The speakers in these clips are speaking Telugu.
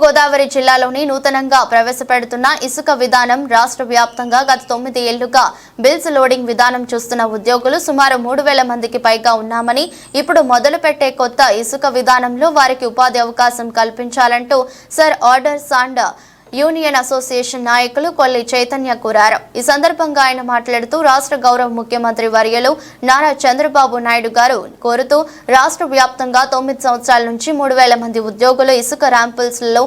గోదావరి జిల్లాలోని నూతనంగా ప్రవేశపెడుతున్న ఇసుక విధానం రాష్ట్ర వ్యాప్తంగా గత తొమ్మిది ఏళ్ళుగా బిల్స్ లోడింగ్ విధానం చూస్తున్న ఉద్యోగులు సుమారు మూడు వేల మందికి పైగా ఉన్నామని ఇప్పుడు మొదలుపెట్టే కొత్త ఇసుక విధానంలో వారికి ఉపాధి అవకాశం కల్పించాలంటూ sir orders and union association నాయకులు కొల్లి చైతన్య కోరారు. ఈ సందర్భంగా ఆయన మాట్లాడుతూ రాష్ట్ర గౌరవ ముఖ్యమంత్రి వర్యలు నారా చంద్రబాబు నాయుడు గారు కోరుతూ రాష్ట్ర వ్యాప్తంగా తొమ్మిది సంవత్సరాల నుంచి మూడు వేల మంది ఉద్యోగులు ఇసుక ర్యాంపుల్స్లో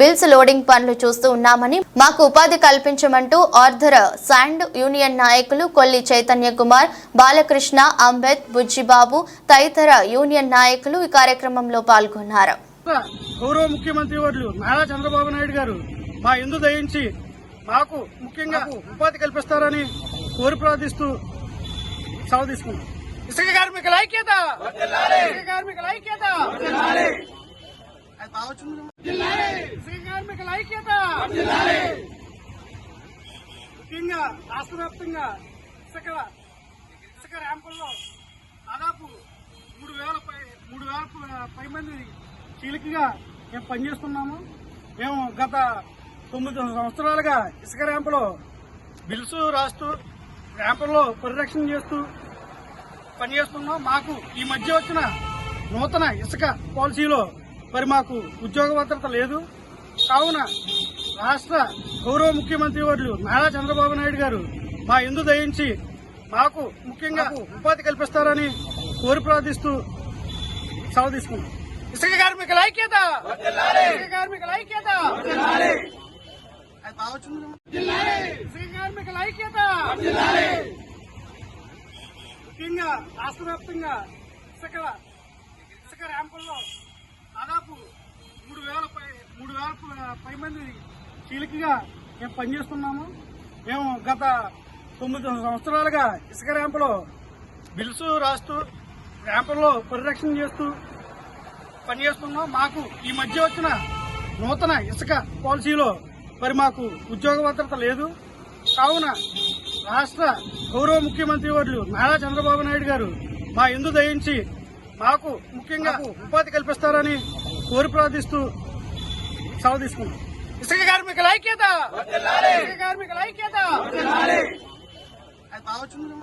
బిల్స్ లోడింగ్ పనులు చూస్తూ ఉన్నామని మాకు ఉపాధి కల్పించమంటూ ఆర్థర్ శాండ్ యూనియన్ నాయకులు కొల్లి చైతన్య కుమార్ బాలకృష్ణ అంబేద్ బుజ్జిబాబు తదితర యూనియన్ నాయకులు ఈ కార్యక్రమంలో పాల్గొన్నారు. గౌరవ ముఖ్యమంత్రి వర్లు నారా చంద్రబాబు నాయుడు గారు మా ఎందు దయించి మాకు ముఖ్యంగా ఉపాధి కల్పిస్తారని కోరి ప్రార్థిస్తూ సెలవు తీసుకున్నాం. ఇసుక కార్మికుల ఐక్యత! ఇసుక కార్మికుల ఐక్యత? ఇసుక కార్మికుల ఐక్యత! ముఖ్యంగా రాష్ట్ర వ్యాప్తంగా ఇసుక ఇసుక ర్యాంపుల్లో దాదాపు మూడు వేల పై మూడు వేల ప- పై మంది చీలికగా మేము పనిచేస్తున్నాము. మేము గత తొమ్మిది సంవత్సరాలుగా ఇసుక ర్యాంపులో బిల్స్ రాస్తూ ర్యాంపుల్లో పరిరక్షణ చేస్తూ పనిచేస్తున్నాం. మాకు ఈ మధ్య వచ్చిన నూతన ఇసుక పాలసీలో మరి మాకు ఉద్యోగ భద్రత లేదు. కావున రాష్ట్ర గౌరవ ముఖ్యమంత్రి వర్యులు నారా చంద్రబాబు నాయుడు గారు మా ఎందు దయించి మాకు ముఖ్యంగా ఉపాధి కల్పిస్తారని కోరి ప్రార్థిస్తూ సెలవు తీసుకున్నాం. ఇసుక కార్మికుల ఐక్యత! ఇసుక కార్మికుల ఐక్యత! కార్మికుల ఐక్యత ముఖ్యంగా రాష్ట్ర వ్యాప్తంగా ఇసుక ఇసుక ర్యాంపుల్లో దాదాపు మూడు వేల పై మూడు వేల పై మంది చీలికగా మేము పనిచేస్తున్నాము మేము గత తొమ్మిది సంవత్సరాలుగా ఇసుక ర్యాంపులో బిల్స్ రాస్తూ ర్యాంపుల్లో పరిరక్షణ చేస్తూ పనిచేస్తున్నాం. మాకు ఈ మధ్య వచ్చిన నూతన ఇసుక పాలసీలో మరి మాకు ఉద్యోగ భద్రత లేదు. కావున రాష్ట్ర గౌరవ ముఖ్యమంత్రి వర్యులు నారా చంద్రబాబు నాయుడు గారు మా ఎందు దయించి మాకు ముఖ్యంగా ఉపాధి కల్పిస్తారని కోరి ప్రార్థిస్తూ సెలవు తీసుకున్నాం ఇసుక కార్మికుల ఐక్యత! కార్మికుల ఐక్యత!